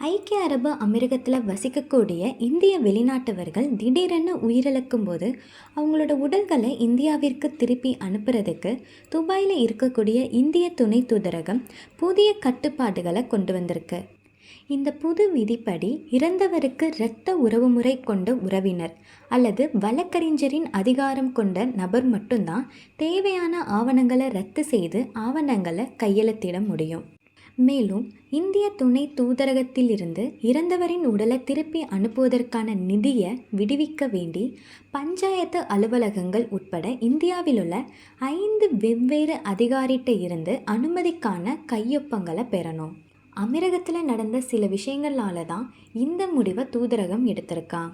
ஐக்கிய அரபு அமீரகத்தில் வசிக்கக்கூடிய இந்திய வெளிநாட்டவர்கள் திடீரென உயிரிழக்கும் போது அவங்களோட உடல்களை இந்தியாவிற்கு திருப்பி அனுப்புறதுக்கு துபாயில் இருக்கக்கூடிய இந்திய துணை தூதரகம் புதிய கட்டுப்பாடுகளை கொண்டு வந்திருக்கு. இந்த புது விதிப்படி இறந்தவருக்கு இரத்த உறவுமுறை கொண்ட உறவினர் அல்லது வழக்கறிஞரின் அதிகாரம் கொண்ட நபர் மட்டும்தான் தேவையான ஆவணங்களை ரத்து செய்து ஆவணங்களை கையெழுத்திட முடியும். மேலும் இந்திய துணை தூதரகத்திலிருந்து இறந்தவரின் உடலை திருப்பி அனுப்புவதற்கான நிதியை விடுவிக்க வேண்டி பஞ்சாயத்து அலுவலகங்கள் உட்பட இந்தியாவில் உள்ள ஐந்து வெவ்வேறு அதிகாரிகிட்ட இருந்து அனுமதிக்கான கையொப்பங்களை பெறணும். அமீரகத்தில் நடந்த சில விஷயங்களால தான் இந்த முடிவை தூதரகம் எடுத்திருக்கான்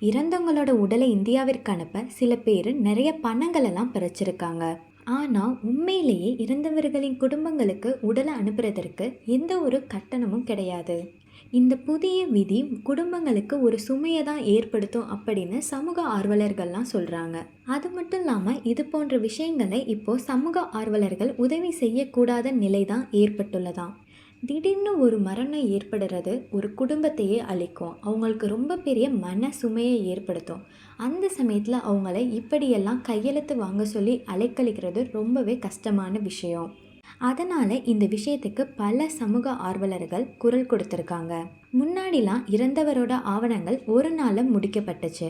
இறந்தவங்களோட உடலை இந்தியாவிற்கு அனுப்ப சில பேர் நிறைய பணங்களெல்லாம் பறிச்சிருக்காங்க. ஆனால் உண்மையிலேயே இறந்தவர்களின் குடும்பங்களுக்கு உடலை அனுப்புறதற்கு எந்த ஒரு கட்டணமும் கிடையாது. இந்த புதிய விதி குடும்பங்களுக்கு ஒரு சுமையை தான் ஏற்படுத்தும் அப்படின்னு சமூக ஆர்வலர்கள்லாம் சொல்கிறாங்க அது மட்டும் இல்லாமல் இது போன்ற விஷயங்களை இப்போது சமூக ஆர்வலர்கள் உதவி செய்யக்கூடாத நிலை தான் ஏற்பட்டுள்ளதாம். திடீர்னு ஒரு மரணம் ஏற்படுறது ஒரு குடும்பத்தையே அழிக்கும். அவங்களுக்கு ரொம்ப பெரிய மன சுமையை ஏற்படுத்தும். அந்த சமயத்தில் அவங்கள இப்படியெல்லாம் கையெழுத்து வாங்க சொல்லி அலைக்கழிக்கிறது ரொம்பவே கஷ்டமான விஷயம். அதனால் இந்த விஷயத்துக்கு பல சமூக ஆர்வலர்கள் குரல் கொடுத்துருக்காங்க. முன்னாடிலாம் இறந்தவரோட ஆவணங்கள் ஒரு நாளில் முடிக்கப்பட்டுச்சு.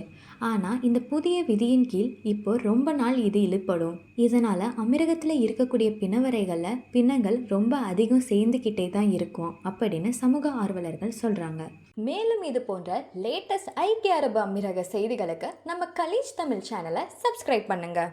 ஆனால் இந்த புதிய விதியின் கீழ் இப்போ ரொம்ப நாள் இது இழுப்படும் இதனால் அமிரகத்தில் இருக்கக்கூடிய பிணவரைகளில் பிணங்கள் ரொம்ப அதிகம் சேர்ந்துக்கிட்டே தான் இருக்கும் அப்படின்னு சமூக ஆர்வலர்கள் சொல்கிறாங்க மேலும் இது போன்ற லேட்டஸ்ட் ஐக்கிய அரபு அமீரக செய்திகளுக்கு நம்ம கலீஜ் தமிழ் சேனலை சப்ஸ்கிரைப் பண்ணுங்கள்